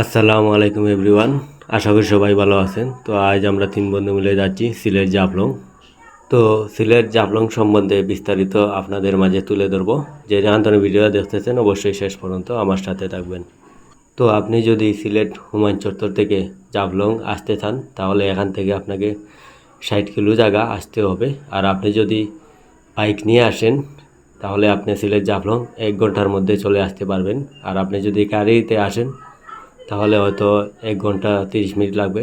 আসসালামু আলাইকুম এভরিওয়ান, আশা করি সবাই ভালো আছেন। তো আজ আমরা তিন বন্ধু মিলে যাচ্ছি সিলেট জাফলং। তো সিলেট জাফলং সম্বন্ধে বিস্তারিত আপনাদের মাঝে তুলে ধরবো। যে জাহান্তনের ভিডিওটা দেখতেছেন, অবশ্যই শেষ পর্যন্ত আমার সাথে থাকবেন। তো আপনি যদি সিলেট হুমায়ুন চত্বর থেকে জাফলং আসতে চান, তাহলে এখান থেকে আপনাকে ষাট কিলো জায়গা আসতে হবে। আর আপনি যদি বাইক নিয়ে আসেন, তাহলে আপনি সিলেট জাফলং এক ঘণ্টার মধ্যে চলে আসতে পারবেন। আর আপনি যদি গাড়িতে আসেন তাহলে হয়তো এক ঘণ্টা তিরিশ মিনিট লাগবে।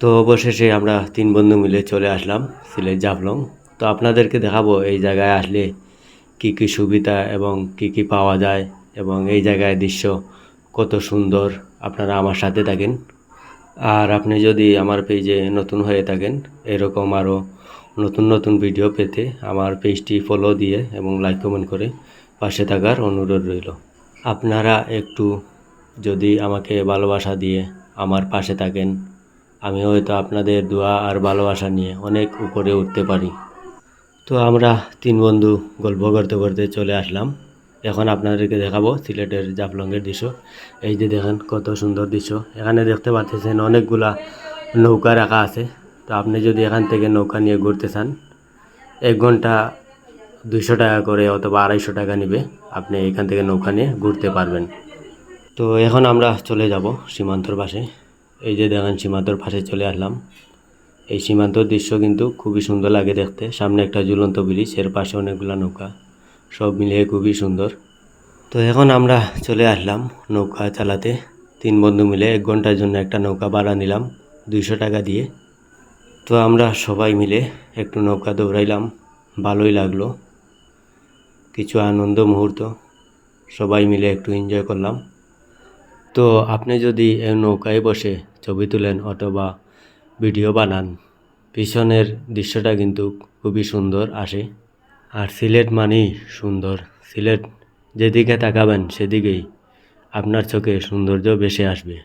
তো অবশেষে আমরা তিন বন্ধু মিলে চলে আসলাম সিলেট জাফলং। তো আপনাদেরকে দেখাবো এই জায়গায় আসলে কি কি সুবিধা এবং কি কি পাওয়া যায় এবং এই জায়গায় দৃশ্য কত সুন্দর আপনারা আমার সাথে থাকেন। আর আপনি যদি আমার পেজে নতুন হয়ে থাকেন, এরকম আরও নতুন নতুন ভিডিও পেতে আমার পেজটি ফলো দিয়ে এবং লাইক কমেন্ট করে পাশে থাকার অনুরোধ রইল। আপনারা একটু যদি আমাকে ভালোবাসা দিয়ে আমার পাশে থাকেন, আমি হয়তো আপনাদের দোয়া আর ভালোবাসা নিয়ে অনেক উপরে উঠতে পারি। তো আমরা তিন বন্ধু গল্প করতে করতে চলে আসলাম। এখন আপনাদেরকে দেখাবো সিলেটের জাফলংয়ের দৃশ্য। এই যে দেখেন কত সুন্দর দৃশ্য। এখানে দেখতে পাচ্ছেন অনেকগুলা নৌকা রাখা আছে। তো আপনি যদি এখান থেকে নৌকা নিয়ে ঘুরতে চান, এক ঘণ্টা দুইশো টাকা করে অথবা আড়াইশো টাকা নেবে। আপনি এখান থেকে নৌকা নিয়ে ঘুরতে পারবেন। তো এখন আমরা চলে যাব সীমান্তর পাশে। এই যে দেখেন, সীমান্তর পাশে চলে আসলাম। এই সীমান্তর দৃশ্য কিন্তু খুবই সুন্দর লাগে দেখতে। সামনে একটা ঝুলন্ত ব্রিজ, এর পাশে অনেকগুলা নৌকা, সব মিলিয়ে খুবই সুন্দর। তো এখন আমরা চলে আসলাম নৌকা চালাতে। তিন বন্ধু মিলে এক ঘণ্টার জন্য একটা নৌকা ভাড়া নিলাম দুইশো টাকা দিয়ে। তো আমরা সবাই মিলে একটু নৌকা দৌড়াইলাম, ভালোই লাগল। কিছু আনন্দ মুহূর্ত, সবাই মিলে একটু এনজয় করলাম। তো আপনি যদি নৌকায় বসে ছবি তুলেন অথবা ভিডিও বানান, পিছনের দৃশ্যটা কিন্তু খুবই সুন্দর আসে। আর সিলেট মানেই সুন্দর। সিলেট যেদিকে তাকাবেন সেদিকেই আপনার চোখে সৌন্দর্য বেশি আসবে।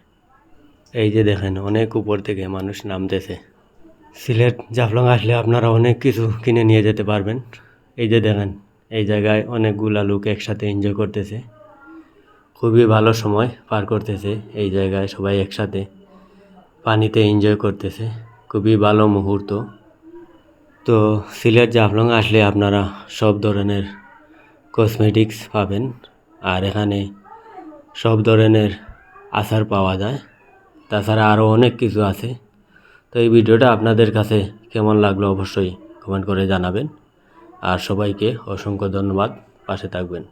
এই যে দেখেন, অনেক উপর থেকে মানুষ নামতেছে। সিলেট জাফলং আসলে আপনারা অনেক কিছু কিনে নিয়ে যেতে পারবেন। এই যে দেখেন, এই জায়গায় অনেকগুলা লোক একসাথে এনজয় করতেছে। খুবই ভালো সময় পার করতেছে এই জায়গায় সবাই একসাথে। পানিতে এনজয় করতেছে। খুবই ভালো মুহূর্ত। তো সিলেট জাফলং আসলে আপনারা সব ধরনের কসমেটিক্স পাবেন। আর এখানে সব ধরনের আচার পাওয়া যায়। তাছাড়া আরও অনেক কিছু আছে। তো এই ভিডিওটা আপনাদের কাছে কেমন লাগল অবশ্যই কমেন্ট করে জানাবেন। আর সবাইকে অসংখ্য ধন্যবাদ। পাশে থাকবেন।